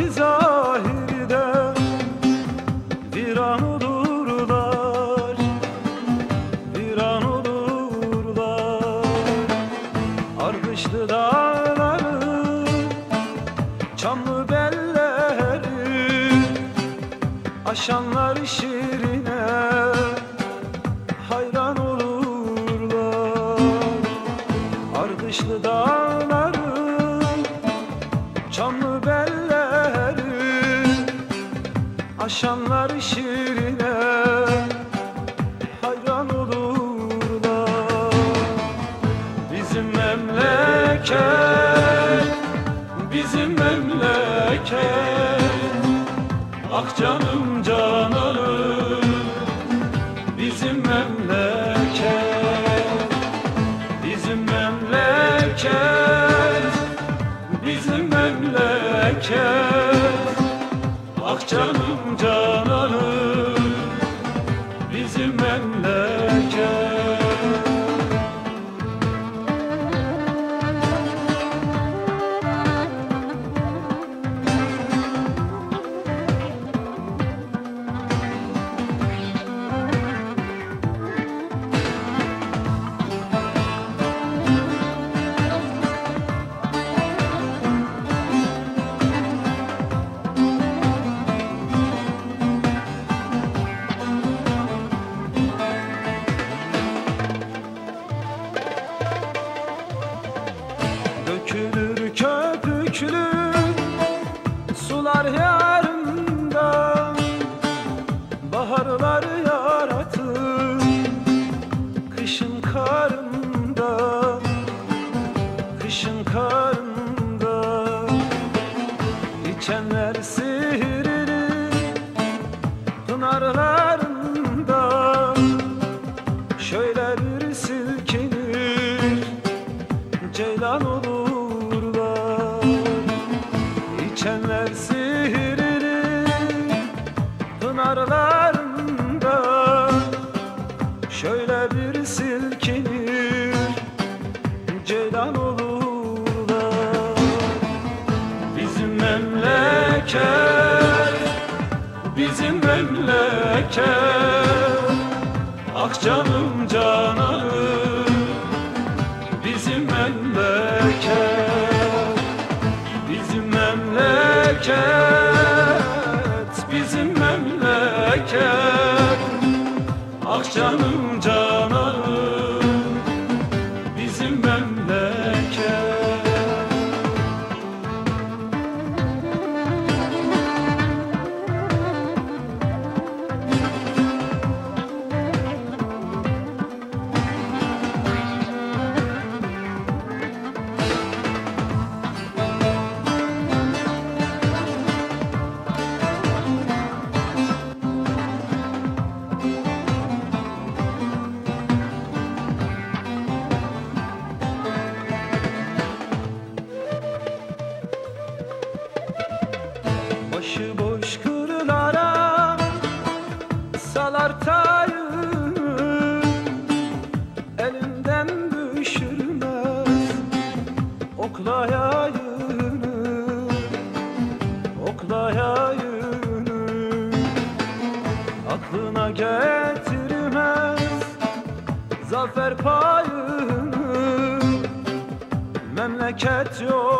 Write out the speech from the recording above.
ki zahirde Viran olurlar Viran olurlar. Ardışlı dağları Çamlı belleri Aşanlar Aşanlar şirine Hayran olurlar. Bizim memleket Bizim memleket. Ah canım cananım sular yarında Baharlar yaratır kışın karında Kışın karında pınarlarında Şöyle bir silkinir ceylan olurlar. Bizim memleket Bizim memleket Ah canım cananım. Bizim memleket Bizim memleket memleket Ah canım Başıboş kırlara salar tayını Elinden düşürmez oklayayını Oklayayını. Aklına getirmez zafer payını. Memleket yolunda